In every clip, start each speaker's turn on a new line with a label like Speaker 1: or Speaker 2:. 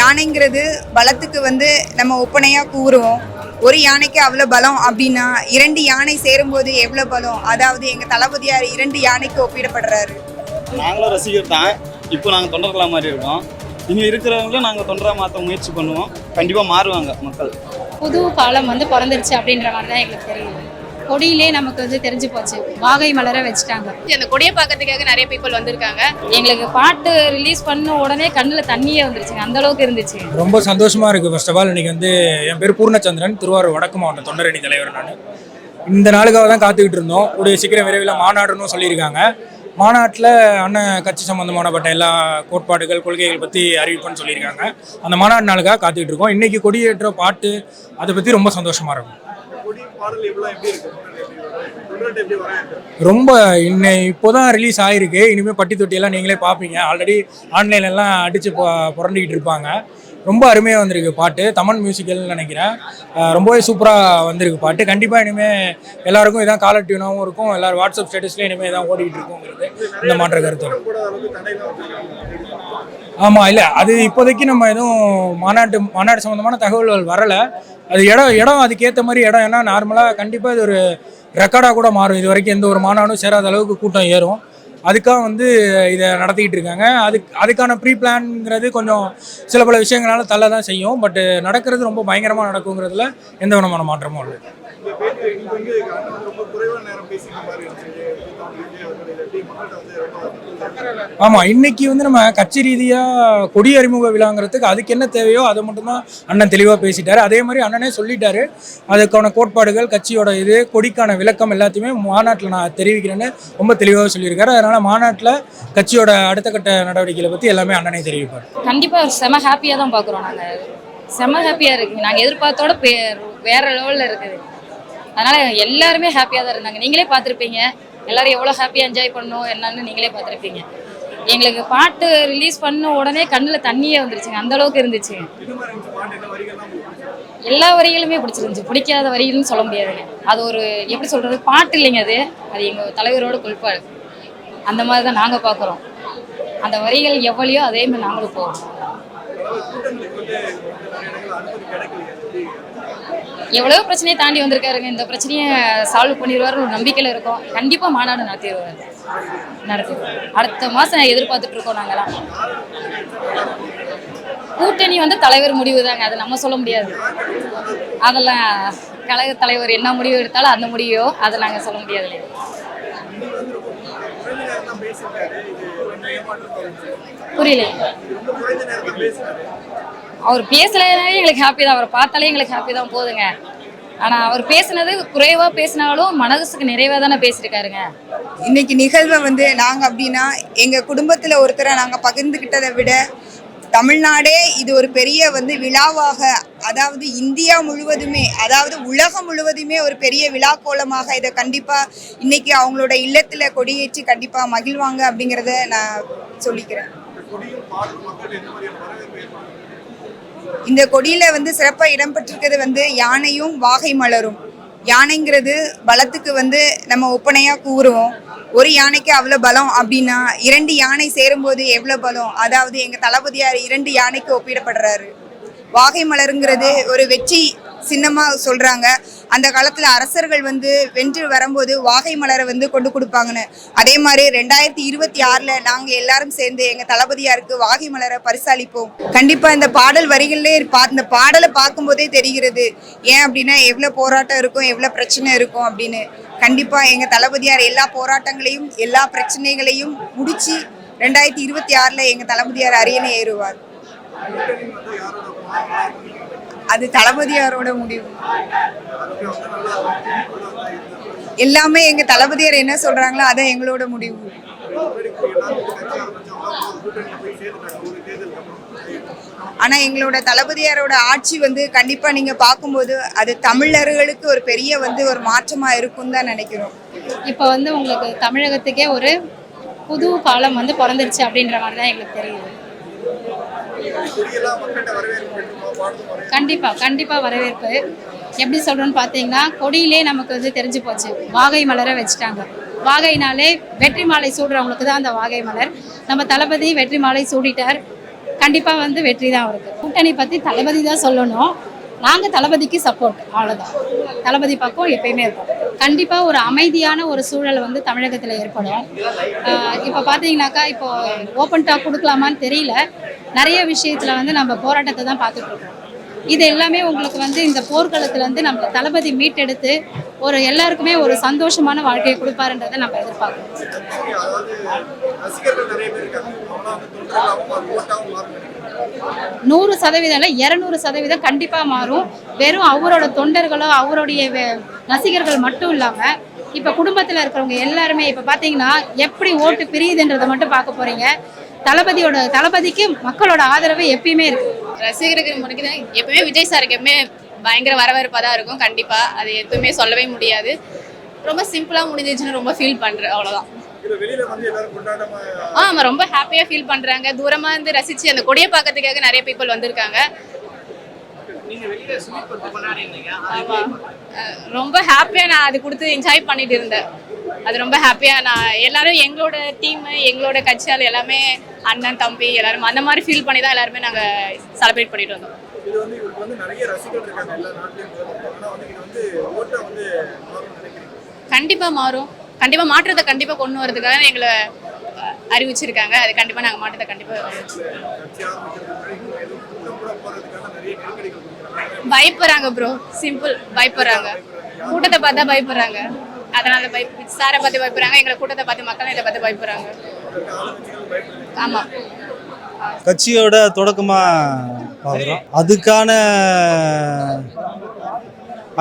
Speaker 1: யானைங்கிறது பலத்துக்கு வந்து நம்ம ஒப்பனையாக கூறுவோம். ஒரு யானைக்கு அவ்வளோ பலம் அப்படின்னா இரண்டு யானை சேரும்போது எவ்வளோ பலம்? அதாவது எங்கள் தளபதியார் இரண்டு யானைக்கு ஒப்பிடப்படுறாரு.
Speaker 2: நாங்களும் ரசிகர் தான். இப்போ நாங்கள் தொண்டர்களா மாதிரி இருக்கோம். இங்கே இருக்கிறவங்களும் நாங்கள் தொண்டராக மாற்ற முயற்சி பண்ணுவோம். கண்டிப்பாக மாறுவாங்க மக்கள்.
Speaker 3: புது காலம் வந்து பிறந்துருச்சு அப்படின்ற மாதிரி தான் எங்களுக்கு தெரியுது கொடியிலே நமக்கு வந்து தெரிஞ்சு போச்சு. வாகை மலர வச்சுட்டாங்க.
Speaker 4: அந்த கொடியை பார்க்கறதுக்காக நிறைய பீப்புள் வந்திருக்காங்க.
Speaker 3: எங்களுக்கு பாட்டு ரிலீஸ் பண்ண உடனே கண்ணில் தண்ணியே வந்துருச்சுங்க. அந்த அளவுக்கு இருந்துச்சு.
Speaker 5: ரொம்ப சந்தோஷமா இருக்கு. ஃபர்ஸ்ட் ஆஃப் ஆல் இன்னைக்கு வந்து என் பேர் பூர்ணச்சந்திரன். திருவாரூர் வடக்கு மாவட்ட தொண்டரணி தலைவர் நான். இந்த நாளுக்காக தான் காத்துக்கிட்டு இருந்தோம். கூடிய சீக்கிரம் விரைவில் மாநாடுன்னு சொல்லியிருக்காங்க. மாநாட்டில் அண்ணன் கட்சி சம்பந்தமானப்பட்ட எல்லா கோட்பாடுகள் கொள்கைகள் பற்றி அறிவிப்புன்னு சொல்லியிருக்காங்க. அந்த மாநாடு நாளுக்காக காத்துக்கிட்டு இருக்கோம். இன்னைக்கு கொடியேற்ற பாட்டு அதை பற்றி ரொம்ப சந்தோஷமா இருக்கும். ரொம்ப இன்னை இப்போதான் ரிலீஸ் ஆயிருக்கு. இனிமேல் பட்டி தொட்டியெல்லாம் நீங்களே பார்ப்பீங்க ஆல்ரெடி ஆன்லைன்ல எல்லாம் அடிச்சு பு- புரண்டிக்கிட்டு இருப்பாங்க. ரொம்ப அருமையாக வந்திருக்கு பாட்டு. தமன் மியூசிக்கல்னு நினைக்கிறேன். ரொம்பவே சூப்பராக வந்திருக்கு பாட்டு. கண்டிப்பாக இனிமேல் எல்லாருக்கும் இதான் காலர் டியூனாகவும் இருக்கும். எல்லாரும் வாட்ஸ்அப் ஸ்டேட்டஸ்லேயும் இனிமேல் இதான் ஓடிக்கிட்டு இருக்குங்கிறது. இந்த மாற்ற கருத்து. ஆமாம் இல்லை அது இப்போதைக்கு நம்ம எதுவும் மாநாட்டு மாநாடு சம்மந்தமான தகவல்கள் வரலை அது இடம் இடம் அதுக்கேற்ற மாதிரி இடம் ஏன்னா நார்மலாக கண்டிப்பாக இது ஒரு ரெக்கார்டாக கூட மாறும் இது வரைக்கும் எந்த ஒரு மாநாடும் சேராத அளவுக்கு கூட்டம் ஏறும் அதுக்காக வந்து இதை நடத்திக்கிட்டு இருக்காங்க அதுக்கு அதுக்கான ப்ரீ பிளான்ங்கிறது கொஞ்சம் சில பல விஷயங்களால தள்ள தான் செய்யும் பட் நடக்கிறது ரொம்ப பயங்கரமாக நடக்குங்கிறதுல எந்த விதமான மாற்றமும் இல்லை ஆமாம் இன்னைக்கு வந்து நம்ம கட்சி ரீதியாக கொடி அறிமுக விழாங்கிறதுக்கு அதுக்கு என்ன தேவையோ அதை மட்டும்தான் அண்ணன் தெளிவாக பேசிட்டாரு. அதே மாதிரி அண்ணனே சொல்லிட்டாரு. அதுக்கான கோட்பாடுகள் கட்சியோட இது கொடிக்கான விளக்கம் எல்லாத்தையுமே மாநாட்டில் நான் தெரிவிக்கிறேன்னு ரொம்ப தெளிவாக சொல்லியிருக்காரு. அதனால மாநாட்டில் கட்சியோட அடுத்த கட்ட நடவடிக்கைகளை பற்றி எல்லாமே அண்ணனே தெரிவிப்பார்.
Speaker 3: கண்டிப்பாக செம ஹாப்பியாக தான் பார்க்குறோம் நாங்கள் செம ஹாப்பியாக இருக்குங்க நாங்கள் எதிர்பார்த்தோட வேற லெவலில் இருக்குது. அதனால எல்லாருமே ஹாப்பியாக தான் இருந்தாங்க. நீங்களே பார்த்துருப்பீங்க. எல்லாரும் எவ்வளோ ஹாப்பியாக என்ஜாய் பண்ணோம் என்னன்னு நீங்களே பார்த்துருப்பீங்க. எங்களுக்கு பாட்டு ரிலீஸ் பண்ண உடனே கண்ணில் தண்ணியே வந்துருச்சுங்க. அந்த அளவுக்கு இருந்துச்சு. எல்லா வரிகளுமே பிடிச்சிருந்துச்சு. பிடிக்காத வரிகள்னு சொல்ல முடியாதுங்க. அது ஒரு எப்படி சொல்றது பாட்டு இல்லைங்க அது. அது எங்கள் தலைவரோட குறிப்பாடு அந்த மாதிரி தான் நாங்கள் பார்க்குறோம். அந்த வரிகள் எவ்வளையோ அதே மாதிரி நாங்களும் போவோம். எவ்வளோ பிரச்சனையை தாண்டி வந்திருக்காருங்க. இந்த பிரச்சனையை சால்வ் பண்ணிடுவார் ஒரு நம்பிக்கையில் இருக்கோம். கண்டிப்பாக மாநாடு நடத்திடுவார். நடத்தி அடுத்த மாதம் எதிர்பார்த்துட்டு இருக்கோம் நாங்களாம் கூட்டணி வந்து தலைவர் முடிவு தாங்க அதை நம்ம சொல்ல முடியாது. அதெல்லாம் கழக தலைவர் என்ன முடிவு எடுத்தாலும் அந்த முடிவோ அதை நாங்கள் சொல்ல முடியாது. புரியல. அவர் பேசலைனாலே எங்களுக்கு ஹாப்பி தான். அவரை பார்த்தாலே எங்களுக்கு ஹாப்பி தான் போதுங்க. ஆனால் அவர் பேசுனது குறைவாக பேசினாலும் மனசுக்கு நிறைவாக தானே பேசியிருக்காருங்க.
Speaker 1: இன்னைக்கு நிகழ்வை வந்து நாங்கள் அப்படின்னா எங்கள் குடும்பத்தில் ஒருத்தரை நாங்கள் பகிர்ந்துக்கிட்டதை விட தமிழ்நாடே இது ஒரு பெரிய வந்து விழாவாக அதாவது இந்தியா முழுவதுமே அதாவது உலகம் முழுவதுமே ஒரு பெரிய விழா கோலமாக இதை கண்டிப்பாக இன்னைக்கு அவங்களோட இல்லத்தில் கொடியேற்றி கண்டிப்பாக மகிழ்வாங்க அப்படிங்கிறத நான் சொல்லிக்கிறேன். இந்த கொடியில் வந்து சிறப்பாக இடம்பெற்றிருக்கிறது வந்து யானையும் வாகை மலரும். யானைங்கிறது பலத்துக்கு வந்து நம்ம ஒப்பனையாக கூறுவோம். ஒரு யானைக்கு அவ்வளோ பலம் அப்படின்னா இரண்டு யானை சேரும்போது எவ்வளோ பலம்? அதாவது எங்கள் தளபதியார் இரண்டு யானைக்கு ஒப்பிடப்படுறாரு. வாகை மலருங்கிறது ஒரு வெற்றி சின்னமாக சொல்கிறாங்க அந்த காலத்தில் அரசர்கள் வந்து வென்று வரும்போது வாகை மலரை வந்து கொண்டு கொடுப்பாங்கன்னு. அதே மாதிரி ரெண்டாயிரத்தி இருபத்தி ஆறில் நாங்கள் எல்லாரும் சேர்ந்து எங்கள் தளபதியாருக்கு வாகை மலரை பரிசாலிப்போம். கண்டிப்பாக இந்த பாடல் வரிகளிலே பா இந்த பாடலை பார்க்கும்போதே தெரிகிறது. ஏன் அப்படின்னா எவ்வளோ போராட்டம் இருக்கும் எவ்வளோ பிரச்சனை இருக்கும் அப்படின்னு. கண்டிப்பாக எங்கள் தளபதியார் எல்லா போராட்டங்களையும் எல்லா பிரச்சனைகளையும் முடித்து ரெண்டாயிரத்தி இருபத்தி ஆறில் எங்கள் தளபதியார் அரியணை ஏறுவார். அது தளபதியாரோட முடிவு. எல்லாமே எங்க தளபதியார் என்ன சொல்றாங்களோ அதான் எங்களோட முடிவு. ஆனா எங்களோட தளபதியாரோட ஆட்சி வந்து கண்டிப்பா நீங்க பார்க்கும்போது அது தமிழர்களுக்கு ஒரு பெரிய வந்து ஒரு மாற்றமா இருக்கும் தான் நினைக்கிறோம்.
Speaker 3: இப்போ வந்து உங்களுக்கு தமிழகத்துக்கே ஒரு புது காலம் வந்து பிறந்துருச்சு அப்படின்ற மாதிரி தான் எங்களுக்கு தெரியுது. கண்டிப்பா கண்டிப்பா வரவேற்பு. எப்படி சொல்றோம்னு பார்த்தீங்கன்னா கொடியிலே நமக்கு வந்து தெரிஞ்சு போச்சு. வாகை மலரை வச்சுட்டாங்க. வாகைனாலே வெற்றி மாலை சூடுறவங்களுக்கு தான் அந்த வாகை மலர். நம்ம தளபதி வெற்றி மாலை சூடிட்டார்.
Speaker 6: கண்டிப்பாக வந்து வெற்றி தான் அவருக்கு. கூட்டணி பற்றி தளபதி தான் சொல்லணும். நாங்கள் தளபதிக்கு சப்போர்ட் அவ்வளோதான் தளபதி பக்கம் எப்பயுமே இருக்கும். கண்டிப்பாக ஒரு அமைதியான ஒரு சூழல் வந்து தமிழகத்தில் ஏற்படும். இப்போ பார்த்தீங்கன்னாக்கா இப்போ ஓப்பன் டாக் கொடுக்கலாமான்னு தெரியல. நிறைய விஷயத்தில் வந்து நம்ம போராட்டத்தை தான் பார்த்துட்டு இருக்கோம். இது எல்லாமே உங்களுக்கு வந்து இந்த போர்க்களத்துல வந்து நம்ம தளபதி மீட்டெடுத்து ஒரு எல்லாருக்குமே ஒரு சந்தோஷமான வாழ்க்கையை கொடுப்பாருன்றதை நம்ம எதிர்பார்க்கிறோம். நூறு சதவீதம் இல்லை இரநூறு சதவீதம் கண்டிப்பாக மாறும். வெறும் அவரோட தொண்டர்களோ அவருடைய ரசிகர்கள் மட்டும் இல்லாமல் இப்போ குடும்பத்தில் இருக்கிறவங்க எல்லாருமே இப்போ பார்த்தீங்கன்னா எப்படி ஓட்டு பிரியுதுன்றதை மட்டும் பார்க்க போறீங்க. தளபதியோட தளபதிக்கு மக்களோட ஆதரவு எப்பயுமே இருக்கு.
Speaker 4: ரசிகருக்கு முடிக்குது எப்பவுமே விஜய் சாருக்கு எப்பவுமே பயங்கர வரவேற்பாக தான் இருக்கும் கண்டிப்பாக அது எப்பவுமே சொல்லவே முடியாது. ரொம்ப சிம்பிளாக முடிஞ்சிச்சுன்னு ரொம்ப ஃபீல் பண்ணுறேன் அவ்வளோதான்
Speaker 7: இது வெளியில வந்து எல்லாரும் கொண்டாடாம
Speaker 4: ஆமாம் ரொம்ப ஹாப்பியாக ஃபீல் பண்ணுறாங்க தூரமாக இருந்து ரசித்து அந்த கொடியை பார்க்கறதுக்காக நிறைய பீப்புள் வந்திருக்காங்க. ரொம்ப ஹாப்பியாக நான் அது கொடுத்து என்ஜாய் பண்ணிட்டு இருந்தேன். அது ரொம்ப ஹாப்பியாக நான் எல்லாரும் எங்களோட டீம் எங்களோட கட்சியால் எல்லாமே அண்ணன் தம்பி எல்லாரும் அந்த மாதிரி ஃபீல் பண்ணி தான் எல்லாருமே நாங்கள் செலிப்ரேட் பண்ணிட்டு வந்தோம்.
Speaker 7: இது வந்து இவருக்கு வந்து நிறைய ரசிகர்கள் இருக்காங்க எல்லா நாட்டிலையும் ஆனா வந்து இது வந்து ஓட்டா வந்து மாறும்னு நினைக்கிறீங்க
Speaker 4: கண்டிப்பாக மாறும். கண்டிப்பாக மாற்றத்தை கண்டிப்பாக கொண்டு வரதுக்காக எங்களை அறிவிச்சிருக்காங்க. அது கண்டிப்பாக நாங்கள் மாற்றத்தை கண்டிப்பாக பயப்படுறாங்க ப்ரோ சிம்பிள் பயப்படுறாங்க. கூட்டத்தை பார்த்தா பயப்படுறாங்க. அதனால பய சாரை பார்த்து பயப்படுறாங்க. எங்களை கூட்டத்தை பார்த்து மக்கள் இதை பார்த்து பயப்படுறாங்க. ஆமாம்
Speaker 8: கட்சியோட தொடக்கமாக பார்க்குறோம். அதுக்கான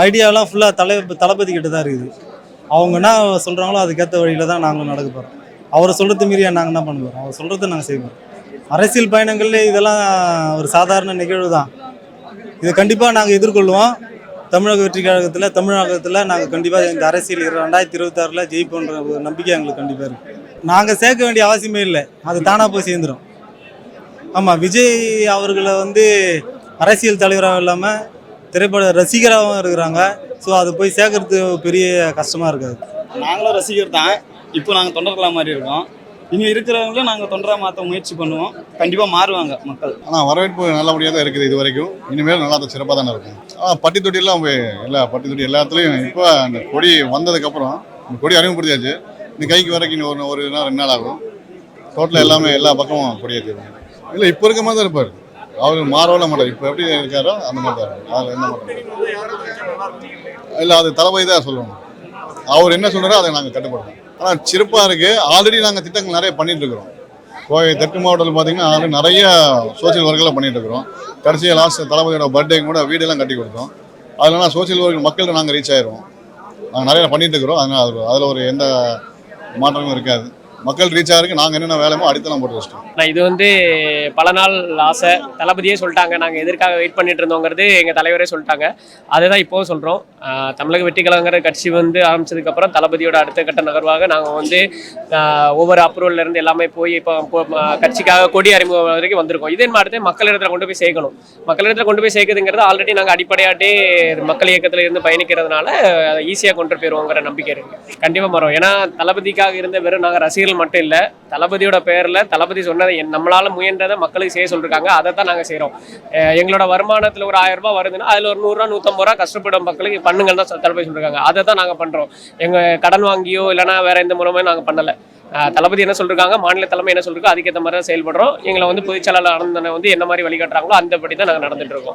Speaker 8: ஐடியாலாம் ஃபுல்லாக தலை தளபதி கிட்ட தான் இருக்குது. அவங்க என்ன சொல்கிறாங்களோ அதுக்கேற்ற வழியில் தான் நாங்களும் நடக்க போகிறோம் அவரை சொல்கிறது மீறியா நாங்கள் என்ன பண்ண போகிறோம் அவர் சொல்கிறத நாங்கள் செய்வோம் அரசியல் பயணங்கள்ல இதெல்லாம் ஒரு சாதாரண நிகழ்வு தான். இதை கண்டிப்பாக நாங்கள் எதிர்கொள்வோம். தமிழக வெற்றி கழகத்தில் தமிழகத்தில் நாங்கள் கண்டிப்பாக இந்த அரசியல் இரு- ரெண்டாயிரத்தி இருபத்தாறில் ஜெயிப்போன்ற ஒரு நம்பிக்கை எங்களுக்கு கண்டிப்பாக இருக்குது நாங்கள் சேர்க்க வேண்டிய அவசியமே இல்லை. அது தானாக போய் சேர்ந்துடும் ஆமாம் விஜய் அவர்களை வந்து அரசியல் தலைவராகவும் இல்லாமல் திரைப்பட ரசிகராகவும் இருக்கிறாங்க. ஸோ அது போய் சேர்க்கறது பெரிய கஷ்டமாக இருக்காது.
Speaker 2: நாங்களும் ரசிகர் தான். இப்போ நாங்கள் தொண்டர்களாக மாதிரி இருக்கோம். இனி இருக்கிறவங்களும் நாங்கள் தொண்டராக மாற்ற முயற்சி பண்ணுவோம். கண்டிப்பாக மாறுவாங்க மக்கள்.
Speaker 9: ஆனால் வரவேற்பு நல்லபடியாக தான் இருக்குது இது வரைக்கும் இனிமேல் நல்லா தான் சிறப்பாக தானே இருக்கும். ஆனால் பட்டி தொட்டியெல்லாம் எல்லா பட்டி தொட்டி எல்லாத்துலேயும் இப்போ அந்த கொடி வந்ததுக்கப்புறம் இந்த கொடி அறிமுகப்படுத்தியாச்சு. இந்த கைக்கு வரைக்கும் இன்னும் ஒரு ஒரு நாள் ரெண்டு நாள் ஆகும். டோட்டலாக எல்லாமே எல்லா பக்கமும் கொடி இல்லை இப்போ இருக்க மாதிரி தான் இருப்பார். அவர் மாறவில்லை மாட்டார். இப்போ எப்படி இருக்காரோ அந்த மாதிரி தான் இருக்கும் அதில் என்ன மாற்றம் இல்லை அது தலைமை தான் சொல்லணும். அவர் என்ன சொல்கிறாரோ அதை நாங்கள் கட்டுப்படுவோம் ஆனால் சிறப்பாக இருக்குது ஆல்ரெடி நாங்கள் திட்டங்கள் நிறைய பண்ணிட்டு இருக்கிறோம். கோவை தெற்கு மாவட்டத்தில் பார்த்தீங்கன்னா ஆல்ரெடி நிறைய சோசியல் ஒர்க்கெல்லாம் பண்ணிகிட்டு இருக்கிறோம். கடைசியாக லாஸ்ட் தளபதியோட பர்த்டேக்கு கூட வீடெல்லாம் கட்டி கொடுத்தோம். அதனால சோசியல் ஒர்க் மக்கள்கிட்ட நாங்கள் ரீச் ஆயிடுவோம் நாங்கள் நிறைய பண்ணிகிட்டு இருக்கிறோம். அதனால் அது அதில் ஒரு எந்த மாற்றமும் இருக்காது. மக்கள் ரீச் ஆகிறதுக்கு நாங்கள் என்னென்ன வேலைமோ அடித்தளம் போட்டு வச்சிட்டோம்.
Speaker 10: நான் இது வந்து பல நாள் ஆசை. தளபதியே சொல்லிட்டாங்க நாங்கள் எதற்காக வெயிட் பண்ணிட்டு இருந்தோங்கிறது எங்கள் தலைவரே சொல்லிட்டாங்க. அதை தான் இப்போவும் சொல்கிறோம் தமிழக வெற்றிக்கலங்கிற கட்சி வந்து ஆரம்பிச்சதுக்கப்புறம் தளபதியோட அடுத்த கட்ட நகர்வாக நாங்கள் வந்து ஒவ்வொரு அப்ரூவல்லேருந்து இருந்து எல்லாமே போய் இப்போ கட்சிக்காக கொடி அறிமுகம் வரைக்கும் வந்திருக்கோம். இதே மாதிரி மக்களிடத்தில் கொண்டு போய் சேர்க்கணும். மக்களிடத்தில் கொண்டு போய் சேர்க்குதுங்கிறது ஆல்ரெடி நாங்கள் அடிப்படையாட்டே மக்கள் இயக்கத்தில் இருந்து பயணிக்கிறதுனால ஈஸியாக கொண்டு போயிடுவோங்கிற நம்பிக்கை இருக்குது கண்டிப்பாக மாறும். ஏன்னா தளபதிக்காக இருந்த வெறும் நாங்கள் ரசிகர்கள் மட்டும் இல்லை தளபதியோட பேரில் தளபதி சொன்னதை என்- நம்மளால முயன்றதை மக்களுக்கு செய்ய சொல்லியிருக்காங்க அதை தான் நாங்கள் செய்கிறோம் எங்களோட வருமானத்தில் ஒரு ஆயிரம் ரூபாய் வருதுன்னா அதில் ஒரு நூறுரூவா நூற்றம்பது ரூபா கஷ்டப்படும் மக்களுக்கு பண்ணுங்கள் தான் தளபதி சொல்லியிருக்காங்க அதை தான் நாங்கள் பண்ணுறோம் எங்கள் கடன் வாங்கியோ இல்லைனா வேற எந்த மூலமே நாங்கள் பண்ணலை. தளபதி என்ன சொல்லிருக்காங்க மாநில தலைமை என்ன சொல்லிருக்கோ அதுக்கேற்ற மாதிரி தான் செயல்படுறோம். எங்களை வந்து பொதுச்செயலாளர் ஆனந்தனை வந்து என்ன மாதிரி வழிகாட்டுறாங்களோ அந்தபடி தான் நாங்கள் நடந்துட்டு இருக்கோம்.